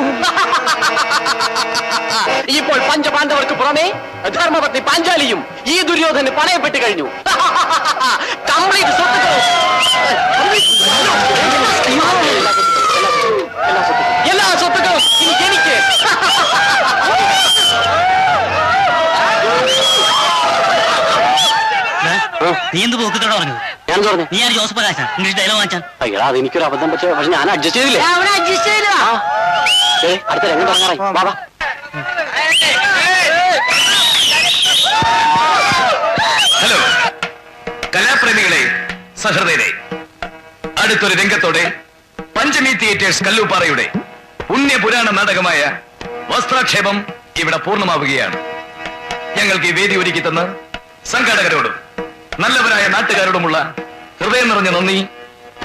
ഇപ്പോൾ പഞ്ചപാണ്ഡവർക്ക് പുറമെ ധർമ്മപത്നി പാഞ്ചാലിയും ഈ ദുര്യോധന് പണയപ്പെട്ട് കഴിഞ്ഞു. കംപ്ലീറ്റ് സ്വത്തുക്കളും എല്ലാ സ്വത്തുക്കളും എനിക്ക്. നീ എന്ത് പോക്കിത്തോടെ പറഞ്ഞു ഞാൻ പറഞ്ഞു. നീ ആര് ജോസഫ് ഇംഗ്ലീഷ് ഡയലോഗ് വാങ്ങിച്ചാൽ അയ്യടാ അത് എനിക്കൊരു അബദ്ധം പക്ഷേ പക്ഷെ ഞാൻ അഡ്ജസ്റ്റ് ചെയ്തില്ലേ? അഡ്ജസ്റ്റ് ചെയ്തില്ല അടുത്ത രംഗം തുടങ്ങാറായി വാ വാ. ഹലോ. കലാപ്രേമികളെ സഹൃദയരെ അടുത്തൊരു രംഗത്തോടെ പഞ്ചമി തിയേറ്റേഴ്സ് കല്ലൂപ്പാറയുടെ പുണ്യപുരാണ നാടകമായ വസ്ത്രാക്ഷേപം ഇവിടെ പൂർണമാവുകയാണ്. ഞങ്ങൾക്ക് ഈ വേദി ഒരുക്കി തന്ന് സംഘാടകരോടും നല്ലവരായ നാട്ടുകാരോടുമുള്ള ഹൃദയം നിറഞ്ഞ നന്ദി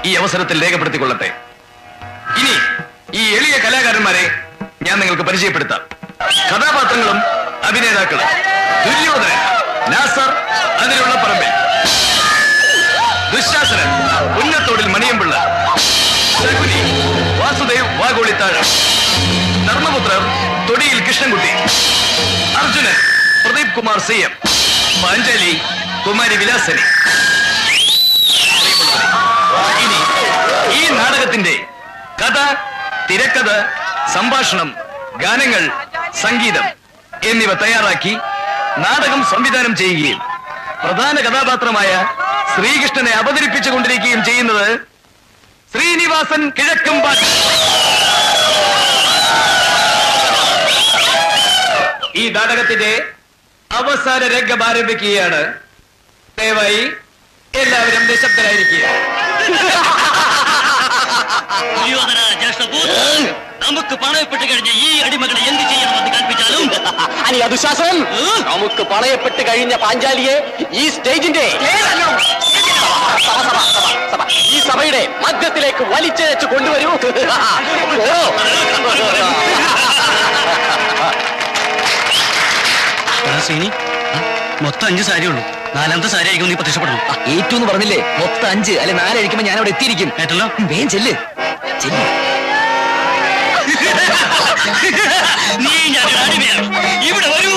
ഈ അവസരത്തിൽ രേഖപ്പെടുത്തിക്കൊള്ളട്ടെ. ഈ എളിയ കലാകാരന്മാരെ ഞാൻ നിങ്ങൾക്ക് പരിചയപ്പെടുത്താം. കഥാപാത്രങ്ങളും അഭിനേതാക്കളും. ദുര്യോധനൻ നാസർ അതിലുള്ള പറമ്പിൽ. ദുശാസനൻ ഉന്നത്തോടിൽ മണിയമ്പിള്ള. ശകുനി വാസുദേവ് വാഗോളിത്താഴം. ധർമ്മപുത്രർ തൊടിയിൽ Krishnankutty. Arjunan Pradeep Kumar C M. Panchali Kumari Vilasini. ഇനി ഈ നാടകത്തിന്റെ കഥ തിരക്കഥ സംഭാഷണം ഗാനങ്ങൾ സംഗീതം എന്നിവ തയ്യാറാക്കി നാടകം സംവിധാനം ചെയ്യുകയും പ്രധാന കഥാപാത്രമായ ശ്രീകൃഷ്ണനെ അവതരിപ്പിച്ചു കൊണ്ടിരിക്കുകയും ചെയ്യുന്നത് ശ്രീനിവാസൻ കിഴക്കുംപാട്ട് ഈ നാടകത്തിന്റെ അവസാന രംഗം ആരംഭിക്കുകയാണ്. ദയവായി എല്ലാവരും നിശബ്ദരായിരിക്കുക. ദുര്യോധന ജ്യേഷ്ഠപൂത് നമുക്ക് പണയപ്പെട്ട് കഴിഞ്ഞ ഈ അടിമകളെ എന്ത് ചെയ്യണമെന്ന് കൽപ്പിച്ചാലും? അനി അതുശാസനം നമുക്ക് പണയപ്പെട്ട് കഴിഞ്ഞ പാഞ്ചാലിയെ ഈ സ്റ്റേജിന്റെ. ഈ സഭയുടെ മധ്യത്തിലേക്ക് വലിച്ചയച്ച് കൊണ്ടുവരൂ. ശ്രീനി മൊത്തം അഞ്ച് സാരി ഉള്ളൂ. നാലാമത്തെ സാരി ആയിരിക്കും നീ പ്രത്യക്ഷപ്പെടണം. ഏറ്റവും എന്ന് പറഞ്ഞില്ലേ? മൊത്തം അഞ്ച് അല്ലെ നാലഴിക്കുമ്പോ ഞാൻ അവിടെ എത്തിയിരിക്കും. കേട്ടല്ലോ വേഗം ചെല്ല്. നീ ഞാൻ ഇവിടെ വരൂ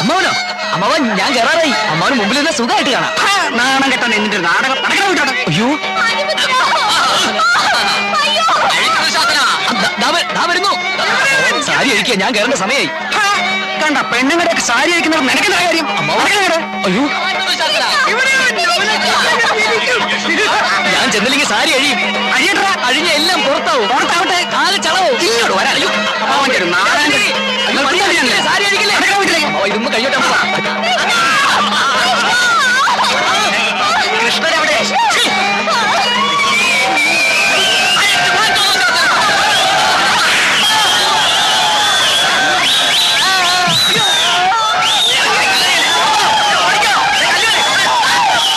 അമ്മാവനോ? അമ്മാവൻ ഞാൻ കയറാറായി അമ്മാവന് മുമ്പിൽ നിന്ന് സുഖമായിട്ട് കാണാം. നാണം കെട്ടാൻ ഒരു നാടകം നടക്കണം വിട്ടോട്ടെ അയ്യോ. വരുന്നു. സാരി അഴിക്കുക ഞാൻ കയറേണ്ട സമയമായി കണ്ട പെണ്ണുങ്ങളുടെ സാരി അഴിക്കുന്നവർ നിനക്കുന്ന കാര്യം? അയ്യോ. ഞാൻ ചെന്നില്ലെങ്കിൽ സാരി അഴിയും. അഴിയട്ടാ അഴിഞ്ഞ എല്ലാം പുറത്താവും. പുറത്താവട്ടെ. കാൽ ചളവും? ഇങ്ങോട്ട് വരാ. അയ്യോ അമ്മാവന്റെ ഒരു നാടകം. സാരി അഴിക്കില്ലേ